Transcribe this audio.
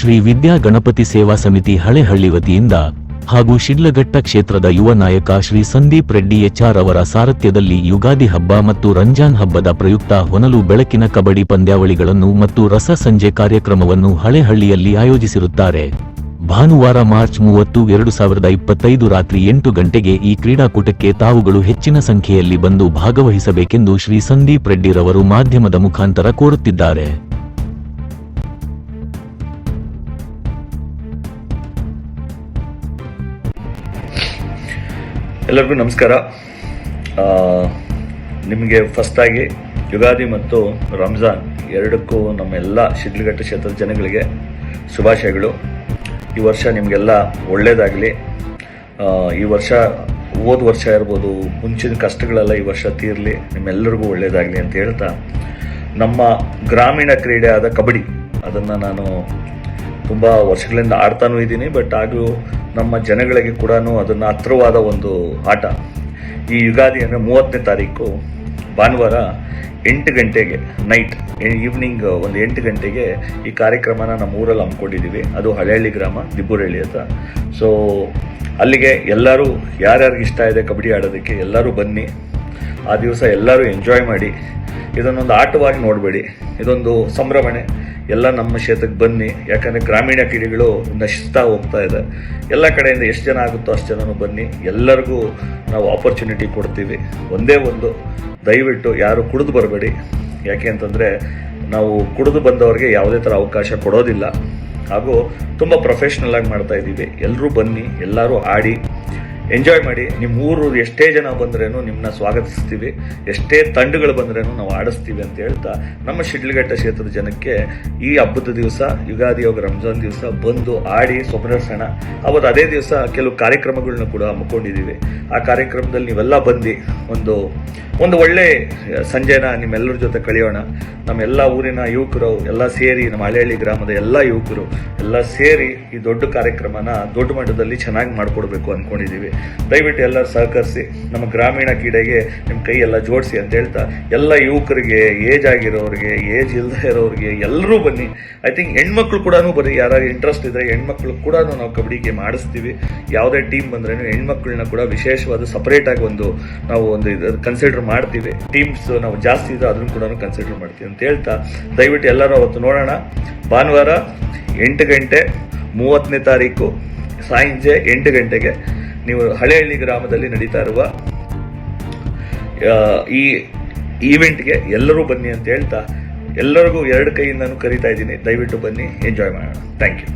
ಶ್ರೀ ವಿದ್ಯಾ ಗಣಪತಿ ಸೇವಾ ಸಮಿತಿ ಹಳೆಹಳ್ಳಿ ವತಿಯಿಂದ ಹಾಗೂ ಶಿಡ್ಲಘಟ್ಟ ಕ್ಷೇತ್ರದ ಯುವ ನಾಯಕ ಶ್ರೀ ಸಂದೀಪ್ ರೆಡ್ಡಿ ಎಚ್ಆರ್ ಅವರ ಸಾರಥ್ಯದಲ್ಲಿ ಯುಗಾದಿ ಹಬ್ಬ ಮತ್ತು ರಂಜಾನ್ ಹಬ್ಬದ ಪ್ರಯುಕ್ತ ಹೊನಲು ಬೆಳಕಿನ ಕಬಡ್ಡಿ ಪಂದ್ಯಾವಳಿಗಳನ್ನು ಮತ್ತು ರಸ ಸಂಜೆ ಕಾರ್ಯಕ್ರಮವನ್ನು ಹಳೆಹಳ್ಳಿಯಲ್ಲಿ ಆಯೋಜಿಸಿರುತ್ತಾರೆ. ಭಾನುವಾರ ಮಾರ್ಚ್ ಮೂವತ್ತು ಎರಡು ಸಾವಿರದ ಇಪ್ಪತ್ತೈದು ರಾತ್ರಿ ಎಂಟು ಗಂಟೆಗೆ ಈ ಕ್ರೀಡಾಕೂಟಕ್ಕೆ ತಾವುಗಳು ಹೆಚ್ಚಿನ ಸಂಖ್ಯೆಯಲ್ಲಿ ಬಂದು ಭಾಗವಹಿಸಬೇಕೆಂದು ಶ್ರೀ ಸಂದೀಪ್ ರೆಡ್ಡಿರವರು ಮಾಧ್ಯಮದ ಮುಖಾಂತರ ಕೋರುತ್ತಿದ್ದಾರೆ. ಎಲ್ಲರಿಗೂ ನಮಸ್ಕಾರ. ನಿಮಗೆ ಫಸ್ಟಾಗಿ ಯುಗಾದಿ ಮತ್ತು ರಂಜಾನ್ ಎರಡಕ್ಕೂ ನಮ್ಮ ಎಲ್ಲ ಶಿಡ್ಲಘಟ್ಟ ಕ್ಷೇತ್ರದ ಜನಗಳಿಗೆ ಶುಭಾಶಯಗಳು. ಈ ವರ್ಷ ನಿಮಗೆಲ್ಲ ಒಳ್ಳೆಯದಾಗಲಿ ಈ ವರ್ಷ, ಹೋದ ವರ್ಷ ಇರ್ಬೋದು, ಮುಂಚಿನ ಕಷ್ಟಗಳೆಲ್ಲ ಈ ವರ್ಷ ತೀರಲಿ, ನಿಮ್ಮೆಲ್ಲರಿಗೂ ಒಳ್ಳೆಯದಾಗಲಿ ಅಂತ ಹೇಳ್ತಾ, ನಮ್ಮ ಗ್ರಾಮೀಣ ಕ್ರೀಡೆ ಆದ ಕಬಡ್ಡಿ, ಅದನ್ನು ನಾನು ತುಂಬ ವರ್ಷಗಳಿಂದ ಆಡ್ತಾನೂ ಇದ್ದೀನಿ ಬಟ್ ಆಗಲೂ ನಮ್ಮ ಜನಗಳಿಗೆ ಕೂಡ ಅದನ್ನು ಹತ್ರವಾದ ಒಂದು ಆಟ. ಈ ಯುಗಾದಿ ಅಂದರೆ ಮೂವತ್ತನೇ ತಾರೀಕು ಭಾನುವಾರ ಎಂಟು ಗಂಟೆಗೆ ನೈಟ್ ಈವ್ನಿಂಗ್ ಒಂದು ಎಂಟು ಗಂಟೆಗೆ ಈ ಕಾರ್ಯಕ್ರಮನ ನಮ್ಮ ಊರಲ್ಲಿ ಹಮ್ಮಿಕೊಂಡಿದ್ದೀವಿ. ಅದು ಹಳೆಹಳ್ಳಿ ಗ್ರಾಮ, ದಿಬ್ಬೂರಹಳ್ಳಿ ಅಂತ. ಸೊ ಅಲ್ಲಿಗೆ ಎಲ್ಲರೂ ಯಾರ್ಯಾರಿಗೆ ಇಷ್ಟ ಇದೆ ಕಬಡ್ಡಿ ಆಡೋದಕ್ಕೆ ಎಲ್ಲರೂ ಬನ್ನಿ. ಆ ದಿವಸ ಎಲ್ಲರೂ ಎಂಜಾಯ್ ಮಾಡಿ. ಇದನ್ನೊಂದು ಆಟವಾಗಿ ನೋಡಬೇಡಿ. ಇದೊಂದು ಸಂಭ್ರಮಣೆ. ಎಲ್ಲ ನಮ್ಮ ಕ್ಷೇತ್ರಕ್ಕೆ ಬನ್ನಿ. ಯಾಕಂದರೆ ಗ್ರಾಮೀಣ ಕ್ರೀಡೆಗಳು ನಶಿಸ್ತಾ ಹೋಗ್ತಾ ಇದೆ. ಎಲ್ಲ ಕಡೆಯಿಂದ ಎಷ್ಟು ಜನ ಆಗುತ್ತೋ ಅಷ್ಟು ಜನನು ಬನ್ನಿ. ಎಲ್ಲರಿಗೂ ನಾವು ಆಪರ್ಚುನಿಟಿ ಕೊಡ್ತೀವಿ. ಒಂದೇ ಒಂದು. ದಯವಿಟ್ಟು ಯಾರು ಕುಡಿದು ಬರಬೇಡಿ. ಯಾಕೆ ಅಂತಂದರೆ ನಾವು ಕುಡಿದು ಬಂದವರಿಗೆ ಯಾವುದೇ ಥರ ಅವಕಾಶ ಕೊಡೋದಿಲ್ಲ. ಹಾಗೂ ತುಂಬ ಪ್ರೊಫೆಷ್ನಲ್ ಆಗಿ ಮಾಡ್ತಾ ಇದ್ದೀವಿ. ಎಲ್ಲರೂ ಬನ್ನಿ. ಎಲ್ಲರೂ ಆಡಿ. ಎಂಜಾಯ್ ಮಾಡಿ. ನಿಮ್ಮ ಊರು ಎಷ್ಟೇ ಜನ ಬಂದ್ರೇನು ನಿಮ್ಮನ್ನ ಸ್ವಾಗತಿಸ್ತೀವಿ. ಎಷ್ಟೇ ತಂಡಗಳು ಬಂದ್ರೇನು ನಾವು ಆಡಿಸ್ತೀವಿ ಅಂತ ಹೇಳ್ತಾ ನಮ್ಮ ಶಿಡ್ಲಘಟ್ಟ ಕ್ಷೇತ್ರದ ಜನಕ್ಕೆ ಈ ಹಬ್ಬದ ದಿವಸ, ಯುಗಾದಿ ಯೋಗ, ರಂಜಾನ್ ದಿವಸ ಬಂದು ಆಡಿ ಸ್ವಪ್ನರ್ಸೋಣ ಅವತ್ತು ಅದೇ ದಿವಸ ಕೆಲವು ಕಾರ್ಯಕ್ರಮಗಳನ್ನ ಕೂಡ ಹಮ್ಮಿಕೊಂಡಿದ್ದೀವಿ. ಆ ಕಾರ್ಯಕ್ರಮದಲ್ಲಿ ನೀವೆಲ್ಲ ಬಂದು ಒಂದು ಒಂದು ಒಳ್ಳೆ, ಸಂಜೆನ ನಿಮ್ಮೆಲ್ಲರ ಜೊತೆ ಕಳೆಯೋಣ. ನಮ್ಮೆಲ್ಲ ಊರಿನ ಯುವಕರು, ಎಲ್ಲ ಸೇರಿ ನಮ್ಮ ಹಳೆಹಳ್ಳಿ ಗ್ರಾಮದ ಎಲ್ಲ ಯುವಕರು, ಎಲ್ಲ ಸೇರಿ ಈ ದೊಡ್ಡ ಕಾರ್ಯಕ್ರಮನ ದೊಡ್ಡ ಮಟ್ಟದಲ್ಲಿ ಚೆನ್ನಾಗಿ ಮಾಡಿಕೊಡ್ಬೇಕು ಅಂದ್ಕೊಂಡಿದ್ದೀವಿ ದಯವಿಟ್ಟು ಎಲ್ಲರೂ ಸಹಕರಿಸಿ, ನಮ್ಮ ಗ್ರಾಮೀಣ ಕ್ರೀಡೆಗೆ ನಿಮ್ಮ ಕೈ ಎಲ್ಲ ಜೋಡಿಸಿ ಅಂತ ಹೇಳ್ತಾ, ಎಲ್ಲ ಯುವಕರಿಗೆ, ಏಜ್ ಆಗಿರೋರಿಗೆ, ಏಜ್ ಇಲ್ಲದೇ ಇರೋರಿಗೆ ಎಲ್ಲರೂ ಬನ್ನಿ. ಐ ಥಿಂಕ್ ಹೆಣ್ಮಕ್ಳು ಕೂಡ ಬರೀ ಯಾರು ಇಂಟ್ರೆಸ್ಟ್ ಇದ್ರೆ ಹೆಣ್ಮಕ್ಳು ಕೂಡ ನಾವು ಕಬಡ್ಡಿಗೆ ಮಾಡಿಸ್ತೀವಿ ಯಾವುದೇ ಟೀಮ್ ಬಂದ್ರೂ ಹೆಣ್ಮಕ್ಳನ್ನ ಕೂಡ ವಿಶೇಷವಾದ ಸಪ್ರೇಟಾಗಿ ಒಂದು, ನಾವು ಒಂದು ಕನ್ಸಿಡರ್ ಮಾಡ್ತೀವಿ. ಟೀಮ್ಸ್ ನಾವು ಜಾಸ್ತಿ ಇದ್ದರೆ ಅದನ್ನು ಕೂಡ ಕನ್ಸಿಡರ್ ಮಾಡ್ತೀವಿ ಅಂತ ಹೇಳ್ತಾ, ದಯವಿಟ್ಟು ಎಲ್ಲರೂ ಅವತ್ತು ನೋಡೋಣ. ಭಾನುವಾರ ಎಂಟು ಗಂಟೆ ಮೂವತ್ತನೇ ತಾರೀಕು ಸಾಯಂಜೆ ಎಂಟು ಗಂಟೆಗೆ ನೀವು ಹಳೆಹಳ್ಳಿ ಗ್ರಾಮದಲ್ಲಿ ನಡೀತಾ ಇರುವ ಈ ಈವೆಂಟ್ಗೆ ಎಲ್ಲರೂ ಬನ್ನಿ ಅಂತ ಹೇಳ್ತಾ, ಎಲ್ಲರಿಗೂ ಎರಡು ಕೈಯಿಂದನೂ ಕರಿತಾ ಇದ್ದೀನಿ. ದಯವಿಟ್ಟು ಬನ್ನಿ ಎಂಜಾಯ್ ಮಾಡೋಣ. Thank you